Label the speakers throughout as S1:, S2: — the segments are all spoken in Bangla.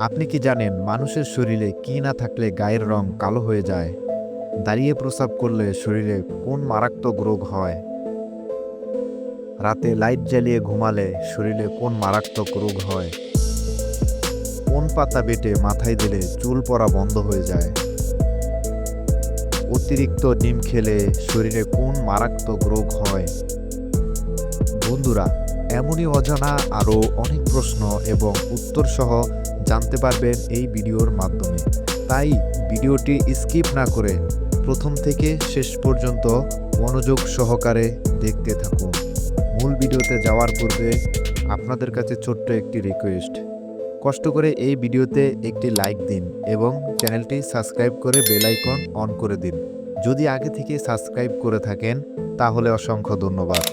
S1: আপনি কি জানেন মানুষের শরীরে কি না থাকলে গায়ের রং কালো হয়ে যায়? দাঁড়িয়ে প্রস্রাব করলে শরীরে কোন মারাত্মক রোগ হয়? রাতে লাইট জ্বালিয়ে ঘুমালে শরীরে কোন মারাত্মক রোগ হয়? কোন পাতা বেটে মাথায় দিলে চুল পড়া বন্ধ হয়ে যায়? অতিরিক্ত ডিম খেলে শরীরে কোন মারাত্মক রোগ হয়? বন্ধুরা, এমনই অজানা আরও অনেক প্রশ্ন এবং উত্তর সহ জানতে পারবেন এই ভিডিওর মাধ্যমে। তাই ভিডিওটি স্কিপ না করে প্রথম থেকে শেষ পর্যন্ত মনোযোগ সহকারে দেখতে থাকুন। মূল ভিডিওতে যাওয়ার পূর্বে আপনাদের কাছে ছোট্ট একটি রিকোয়েস্ট কষ্ট করে এই ভিডিওতে একটি লাইক দিন এবং চ্যানেলটি সাবস্ক্রাইব করে বেল আইকন অন করে দিন। যদি আগে থেকে সাবস্ক্রাইব করে থাকেন, তাহলে অসংখ্য ধন্যবাদ।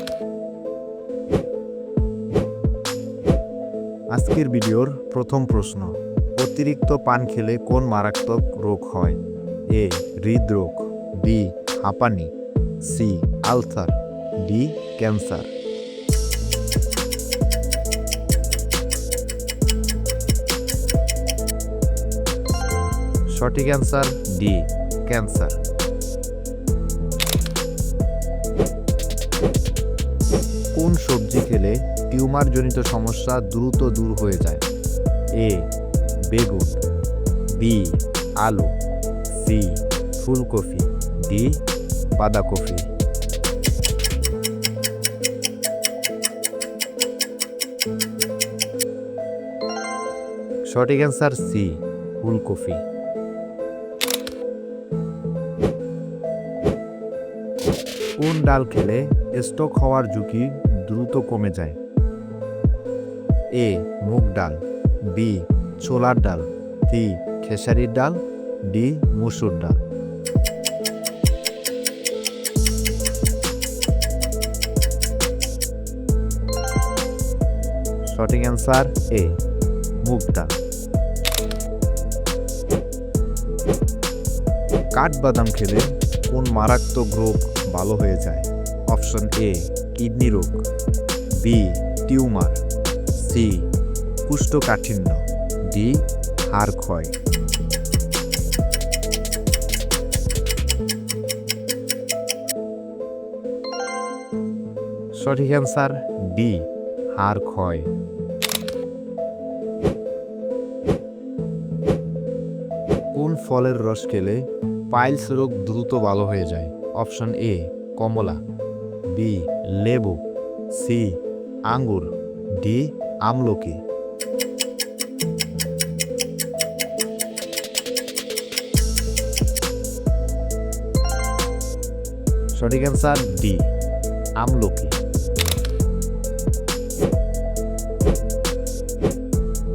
S1: আজকের ভিডিওর প্রথম প্রশ্ন, অতিরিক্ত পান খেলে কোন মারাত্মক রোগ হয়? এ, হৃদরোগ, বি, হাঁপানি, সি, আলসার, ডি, ক্যান্সার। সঠিক অ্যান্সার ডি, ক্যান্সার। টিউমারজনিত সমস্যা দ্রুত দূর হয়ে যায়। এ, বেগুন, বি, আলু, সি, ফুলকপি, ডি, বাঁধাকপি। সঠিক অ্যান্সার সি, ফুলকপি। কোন ডাল খেলে স্টক হওয়ার ঝুঁকি দ্রুত কমে যায়? এ মুগ ডাল, বি ছোলার ডাল, সি খেসারির ডাল, ডি মুসুর ডাল। সঠিক অ্যান্সার এ, মুগ ডাল। কাঠবাদাম খেলে কোন মারাত্মক রোগ ভালো হয়ে যায়। অপশন এ, কিডনি রোগ। B, tumour. সি, কুষ্ঠকাঠিন্য, ডি হাড় ক্ষয় সঠিক অ্যান্সার, ডি হাড় ক্ষয় কোন ফলের রস খেলে পাইলস রোগ দ্রুত ভালো হয়ে যায়? অপশন এ, কমলা, বি, লেবু, সি, আঙ্গুর, ডি আমলকি। সঠিক অ্যান্সার ডি, আমলকি।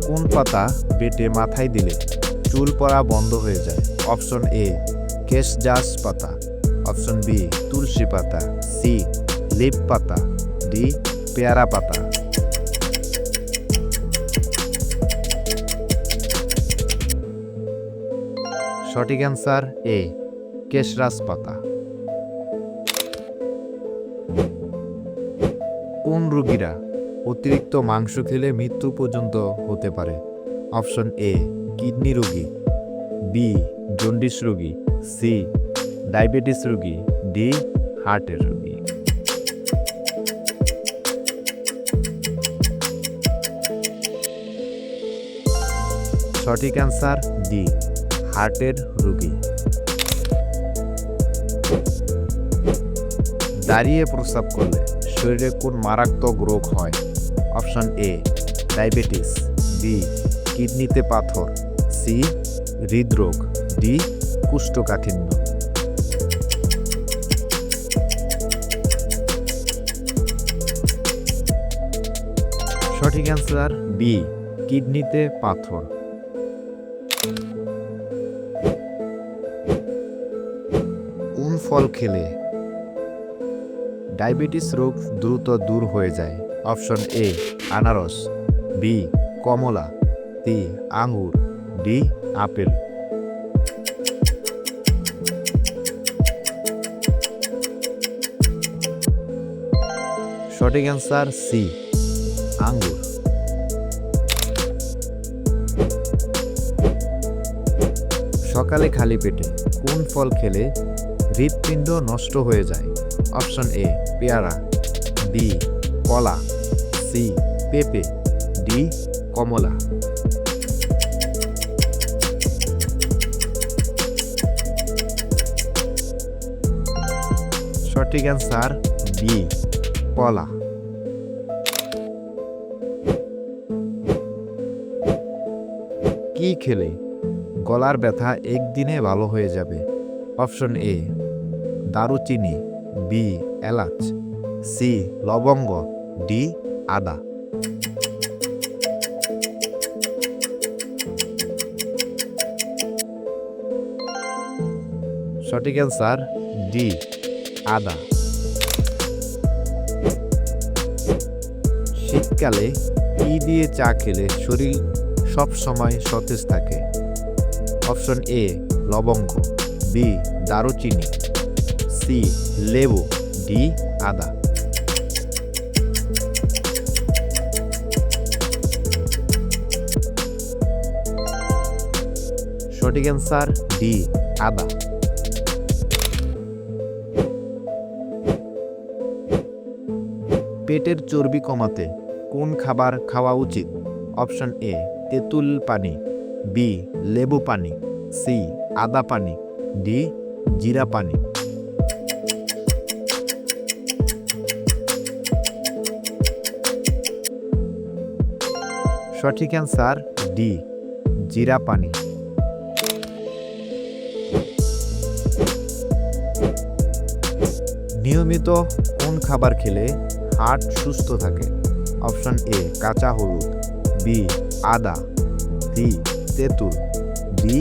S1: কোন পাতা বেটে মাথায় দিলে চুল পড়া বন্ধ হয়ে যায়? অপশন এ, কেশজাস পাতা। অপশন বি, তুলসী পাতা। সি, লিপ পাতা। ডি, পেয়ারা পাতা। সঠিক অ্যান্সার এ কেশরাজ পাতা কোন রোগীরা অতিরিক্ত মাংস খেলে মৃত্যু পর্যন্ত হতে পারে? অপশন এ, কিডনি রোগী, বি, জন্ডিস রোগী, সি, ডায়াবেটিস রোগী, ডি, হার্টের রোগী। সঠিক অ্যান্সার ডি। হার্টের রোগী। দাঁড়িয়ে প্রস্রাব করলে শরীরে কোন মারাত্মক রোগ হয়? অপশন এ, ডায়াবেটিস, বি, কিডনিতে পাথর, সি, হৃদরোগ, ডি, কুষ্ঠকাঠিন্য। সঠিক অ্যান্সার বি, কিডনিতে পাথর। ফল খেলে। ডায়াবেটিস রোগ দ্রুত দূর হয়ে যায়। অপশন এ, আনারস, বি, কমলা তি আঙ্গুর, ডি, আপেল। সঠিক অ্যান্সার সি, আঙ্গুর। সকালে খালি পেটে কোন ফল খেলে হৃৎপিণ্ড নষ্ট হয়ে যায়। অপশন এ, পেয়ারা। বি, কলা। সি, পেঁপে। ডি, কমলা। সঠিক অ্যান্সার, বি, কলা। কি খেলে? গলার ব্যথা একদিনে ভালো হয়ে যাবে। অপশন এ দারুচিনি বি এলাচ সি লবঙ্গ ডি আদা। সঠিক অ্যান্সার ডি আদা। শীতকালে কি দিয়ে চা খেলে শরীর সব সময় সতেজ থাকে? অপশন এ লবঙ্গ বি দারুচিনি। সি, লেবু, ডি, আদা। সঠিক অ্যান্সার, ডি, আদা। পেটের চর্বি কমাতে কোন খাবার খাওয়া উচিত? অপশন এ, তেঁতুল পানি, বি, লেবু পানি, সি, আদা পানি, ডি, জিরা পানি। সঠিক অ্যান্সার ডি, জিরা পানি। নিয়মিত কোন খাবার খেলে হার্ট সুস্থ থাকে? অপশন এ, কাঁচা হলুদ, বি, আদা, সি, তেঁতুল, ডি,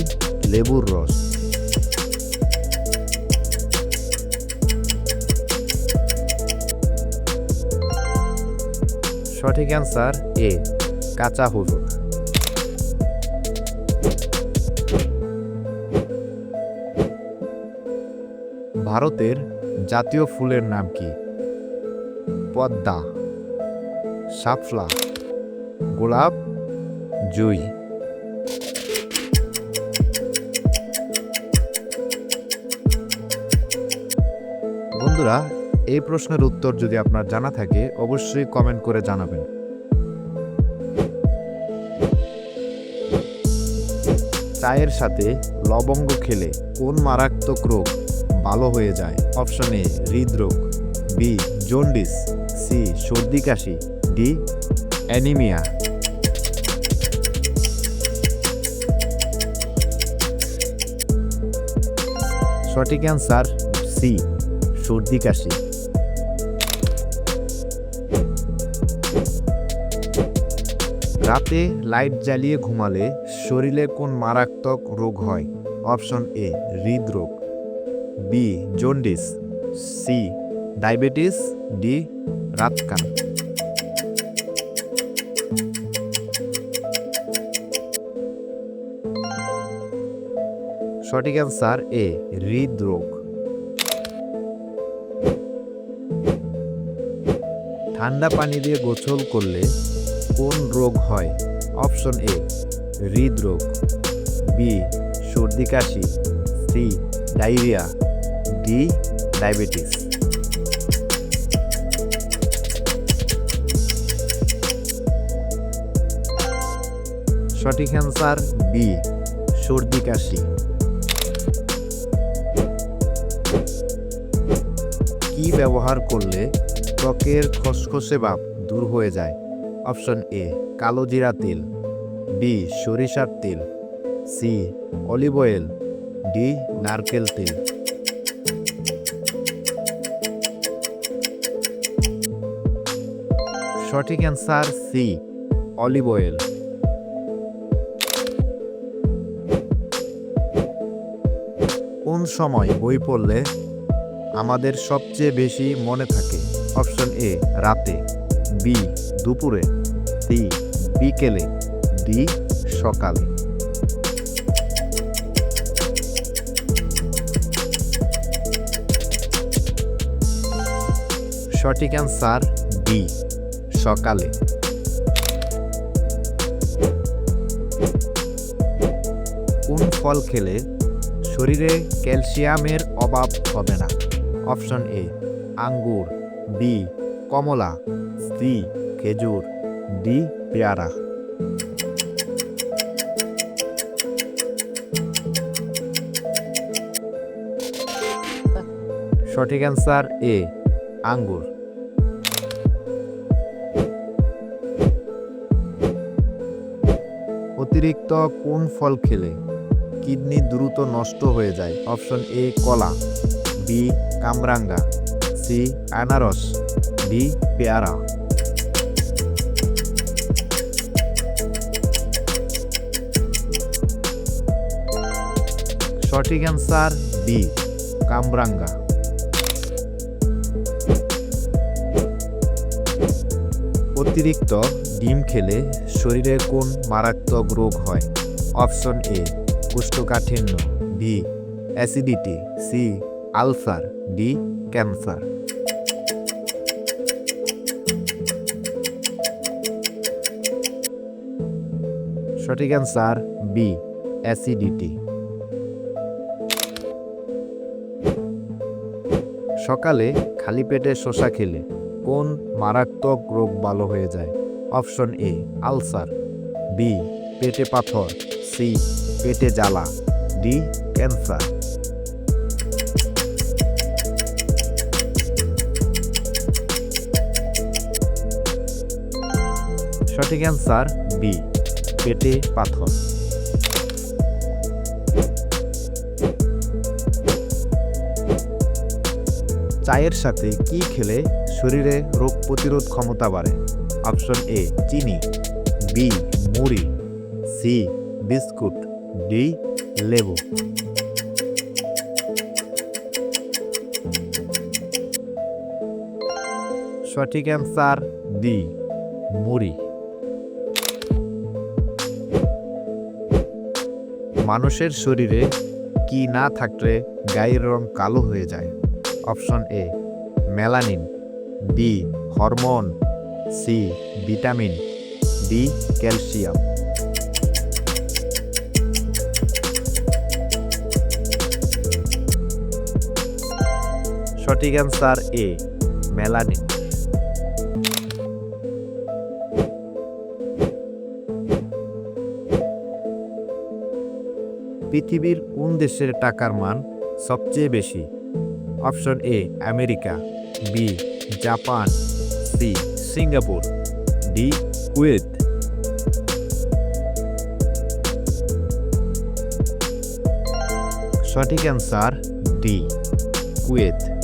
S1: লেবুর রস। সঠিক অ্যান্সার এ কাঁচা হলুদ ভারতের জাতীয় ফুলের নাম কি? পদ্মা সাফলা গোলাপ, জুই। বন্ধুরা, এই প্রশ্নের উত্তর যদি আপনার জানা থাকে, অবশ্যই কমেন্ট করে জানাবেন। চায়ের সাথে লবঙ্গ খেলে কোন মারাত্মক রোগ? ভালো হয়ে যায়। অপশন এ, হৃদরোগ। B, jaundice. সি, সর্দি কাশি। D, anaemia. সঠিক অ্যান্সার, সি, সর্দি কাশি। রাতে লাইট জ্বালিয়ে ঘুমালে শরীরে কোন মারাত্মক রোগ হয়? অপশন এ, হৃদরোগ। B, jaundice. C, diabetes. D, রাতকান। সঠিক অ্যান্সার এ, হৃদরোগ। ঠান্ডা পানি দিয়ে গোসল করলে কোন রোগ হয়? অপশন এ হৃদরোগ, বি, সর্দি, কাশি, সি, ডায়রিয়া, ডি, ডায়াবেটিস। সঠিক অ্যান্সার, বি, সর্দি, কাশি। কি ব্যবহার করলে ত্বকের খসখসে ভাব দূর হয়ে যায়? অপশন এ, কালো জিরা তেল। বি সরিষার তেল সি অলিভ অয়েল ডি নারকেল তেল সঠিক অ্যান্সার সি অলিভ অয়েল কোন সময় বই পড়লে আমাদের সবচেয়ে বেশি মনে থাকে? অপশন এ রাতে বি দুপুরে সি বিকেলে। ডি সকালে। সঠিক অ্যান্সার বি সকালে। কোন ফল খেলে শরীরে ক্যালসিয়ামের অভাব হবে না? অপশন এ আঙ্গুর। বি কমলা। সি খেজুর। ডি পেয়ারা। সঠিক অ্যান্সার এ, আঙ্গুর। অতিরিক্ত কোন ফল খেলে কিডনি দ্রুত নষ্ট হয়ে যায়? অপশন এ, কলা, বি, কামরাঙ্গা, সি, আনারস, ডি, পেয়ারা। সঠিক অ্যান্সার বি, কামরাঙ্গা। অতিরিক্ত ডিম খেলে শরীরে কোন মারাত্মক রোগ হয়? অপশন এ, কোষ্ঠকাঠিন্য B acidity C ulcer D cancer সঠিক অ্যান্সার বি অ্যাসিডিটি সকালে খালি পেটে শসা খেলে কোন মারাত্মক রোগ ভালো হয়ে যায়? অপশন এ, আলসার। বি, পেটে পাথর। সি, পেটে জ্বালা। D, cancer. সঠিক অ্যান্সার, বি, পেটে পাথর। চায়ের সাথে কি খেলে শরীরে রোগ প্রতিরোধ ক্ষমতা বাড়ে। অপশন এ চিনি। বি মুড়ি। C biscuit. ডি লেবু। সঠিক অ্যান্সার ডি মুড়ি। মানুষের শরীরে কি না থাকলে গায়ের রং কালো হয়ে যায়? Option A melanin. B hormone C vitamin D calcium সঠিক অ্যান্সার এ মেলানিন পৃথিবীর কোন দেশের টাকার মান সবচেয়ে বেশি? Option A America B Japan C Singapore D Kuwait. সঠিক অ্যান্সার ডি কুয়েত।